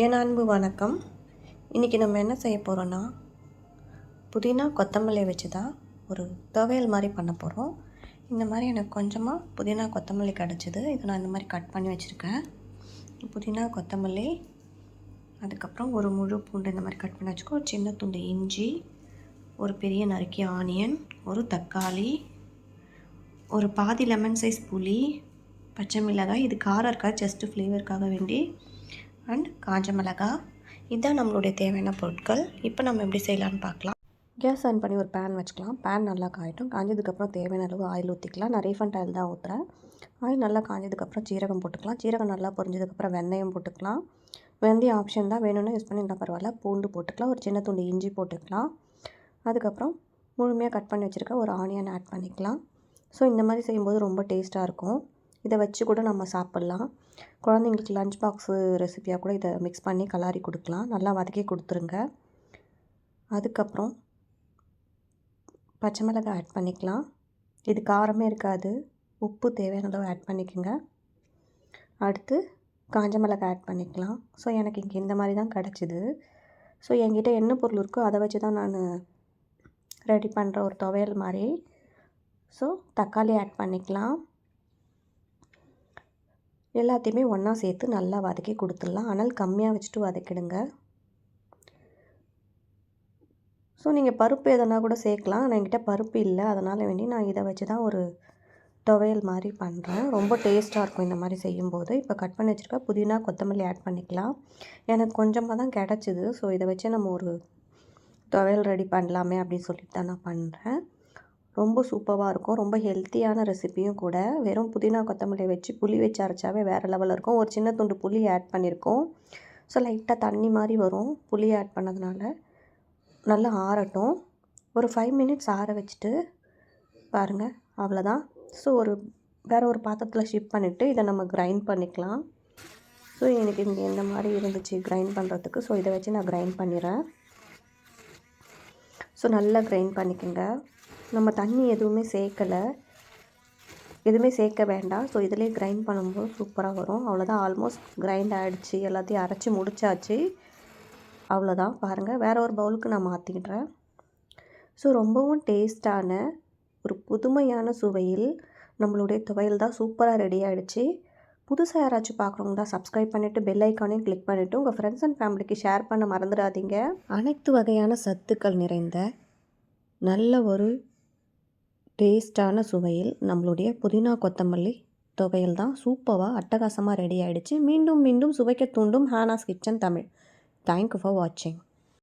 என் அன்பு வணக்கம். இன்றைக்கி நம்ம என்ன செய்ய போகிறோன்னா புதினா கொத்தமல்லி வச்சு தான் ஒரு துவையல் மாதிரி பண்ண போகிறோம் இந்த மாதிரி எனக்கு கொஞ்சமாக புதினா கொத்தமல்லி கிடச்சிது. இதை நான் இந்த மாதிரி கட் பண்ணி வச்சுருக்கேன். புதினா கொத்தமல்லி அதுக்கப்புறம் ஒரு முழு பூண்டு இந்த மாதிரி கட் பண்ணி வச்சுக்கோ. ஒரு சின்ன துண்டு இஞ்சி ஒரு பெரிய நறுக்கிய ஆனியன் ஒரு தக்காளி ஒரு பாதி லெமன் சைஸ் புளி பச்சை மிளகாய். இது காரம் இருக்கா ஜஸ்ட்டு ஃப்ளேவருக்காக வேண்டி அண்ட் காஞ்ச மிளகா. இதுதான் நம்மளுடைய தேவையான பொருட்கள். இப்போ நம்ம எப்படி செய்யலான்னு பார்க்கலாம். கேஸ் ஆன் பண்ணி ஒரு பேன் வச்சுக்கலாம். பேன் நல்லா காயட்டும். காஞ்சதுக்கப்புறம் தேவையான அளவு ஆயில் ஊற்றிக்கலாம் நான் ரீஃபண்ட் ஆயில் தான் ஊற்றுறேன் ஆயில் நல்லா காஞ்சதுக்கப்புறம் சீரகம் போட்டுக்கலாம். சீரகம் நல்லா பொரிஞ்சதுக்கப்புறம் வெந்தயம் போட்டுக்கலாம். வெந்தயம் ஆப்ஷன் தான் வேணும்னா யூஸ் பண்ணியிருந்தால் பரவாயில்ல. பூண்டு போட்டுக்கலாம். ஒரு சின்ன துண்டு இஞ்சி போட்டுக்கலாம். அதுக்கப்புறம் முழுமையாக கட் பண்ணி வச்சுருக்க ஒரு ஆனியன் ஆட் பண்ணிக்கலாம். ஸோ இந்த மாதிரி செய்யும்போது ரொம்ப டேஸ்ட்டாக இருக்கும். இதை வச்சு கூட நம்ம சாப்பிட்லாம். குழந்தைங்களுக்கு லஞ்ச் பாக்ஸு ரெசிபியாக கூட இதை மிக்ஸ் பண்ணி கலாரி கொடுக்கலாம். நல்லா வதக்கி கொடுத்துருங்க. அதுக்கப்புறம் பச்சை மிளகாய் ஆட் பண்ணிக்கலாம். இது காரமே இருக்காது. உப்பு தேவையான அளவு ஆட் பண்ணிக்கோங்க. அடுத்து காஞ்ச மிளகாய் ஆட் பண்ணிக்கலாம். ஸோ எனக்கு இங்கே இந்த மாதிரி தான் கிடச்சிது. ஸோ என்கிட்ட என்ன பொருள் இருக்கோ அதை வச்சு தான் நான் ரெடி பண்ணுற ஒரு துவையல் மாதிரி. ஸோ தக்காளி ஆட் பண்ணிக்கலாம். எல்லாத்தையுமே ஒன்றா சேர்த்து நல்லா வதக்கி கொடுத்துடலாம். ஆனால் கம்மியாக வச்சுட்டு வதக்கிடுங்க. ஸோ நீங்கள் பருப்பு எதனா கூட சேர்க்கலாம். ஆனால் என்கிட்ட பருப்பு இல்லை. அதனால் வேண்டி நான் இதை வச்சு தான் ஒரு துவையல் மாதிரி பண்ணுறேன் ரொம்ப டேஸ்ட்டாக இருக்கும் இந்த மாதிரி செய்யும்போது. இப்போ கட் பண்ணி வச்சுருக்க புதினா கொத்தமல்லி ஆட் பண்ணிக்கலாம். எனக்கு கொஞ்சமாக தான் கிடச்சிது. ஸோ இதை வச்சு நம்ம ஒரு துவையல் ரெடி பண்ணலாமே அப்படின்னு சொல்லிட்டு தான் நான் பண்ணுறேன் ரொம்ப சூப்பராக இருக்கும். ரொம்ப ஹெல்த்தியான ரெசிப்பியும் கூட. வெறும் புதினா கொத்தமல்லி வச்சு புளி வச்சு அரைச்சாவே வேறு லெவலில் இருக்கும். ஒரு சின்ன துண்டு புளி ஆட் பண்ணியிருக்கோம் ஸோ லைட்டாக தண்ணி மாதிரி வரும். புளி ஆட் பண்ணதுனால நல்லா ஆறட்டும். ஒரு ஃபைவ் மினிட்ஸ் ஆற வச்சுட்டு பாருங்கள் அவ்வளோதான் ஸோ ஒரு வேறு ஒரு பாத்திரத்தில் ஷிஃப்ட் பண்ணிவிட்டு இதை நம்ம கிரைண்ட் பண்ணிக்கலாம். ஸோ எனக்கு இங்கே எந்த மாதிரி இருந்துச்சு கிரைண்ட் பண்ணுறதுக்கு ஸோ இதை வச்சு நான் கிரைண்ட் பண்ணிடுறேன். ஸோ நல்லா கிரைண்ட் பண்ணிக்கோங்க. நம்ம தண்ணி எதுவுமே சேர்க்கலை. எதுவுமே சேர்க்க வேண்டாம். ஸோ இதிலே கிரைண்ட் பண்ணும்போது சூப்பராக வரும். அவ்வளோதான் ஆல்மோஸ்ட் கிரைண்ட் ஆகிடுச்சு எல்லாத்தையும் அரைச்சி முடிச்சாச்சு. அவ்வளோதான் பாருங்கள் வேறு ஒரு பவுலுக்கு நான் மாற்றிக்கிட்டேன் ஸோ ரொம்பவும் டேஸ்டான ஒரு புதுமையான சுவையில் நம்மளுடைய துவையல் தான் சூப்பராக ரெடி ஆகிடுச்சு புதுசாக யாராச்சும் பார்க்குறவங்க தான் சப்ஸ்கிரைப் பண்ணிவிட்டு பெல் ஐக்கானையும் கிளிக் பண்ணிவிட்டு உங்கள் ஃப்ரெண்ட்ஸ் அண்ட் ஃபேமிலிக்கு ஷேர் பண்ண மறந்துடாதீங்க. அனைத்து வகையான சத்துக்கள் நிறைந்த நல்ல ஒரு டேஸ்டான சுவையில் நம்மளுடைய புதினா கொத்தமல்லி துவையல் தான் சூப்பராக அட்டகாசமாக ரெடி ஆகிடுச்சு மீண்டும் மீண்டும் சுவைக்க தூண்டும் Hana's kitchen Tamil. Thank you for வாட்சிங்